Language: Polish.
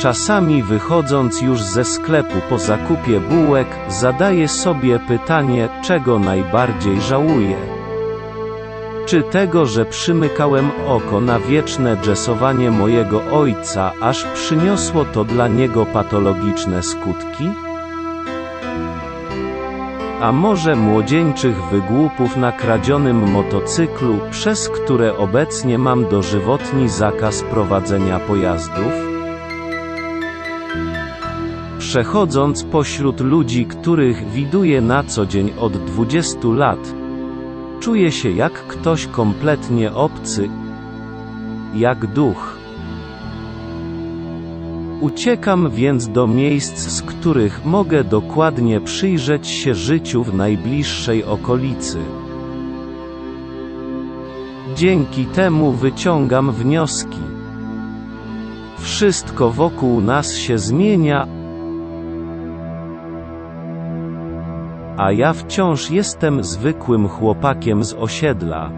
Czasami wychodząc już ze sklepu po zakupie bułek, zadaję sobie pytanie, czego najbardziej żałuję. Czy tego, że przymykałem oko na wieczne dżesowanie mojego ojca, aż przyniosło to dla niego patologiczne skutki? A może młodzieńczych wygłupów na kradzionym motocyklu, przez które obecnie mam dożywotni zakaz prowadzenia pojazdów? Przechodząc pośród ludzi, których widuję na co dzień od 20 lat, czuję się jak ktoś kompletnie obcy, jak duch. Uciekam więc do miejsc, z których mogę dokładnie przyjrzeć się życiu w najbliższej okolicy. Dzięki temu wyciągam wnioski. Wszystko wokół nas się zmienia, a ja wciąż jestem zwykłym chłopakiem z osiedla.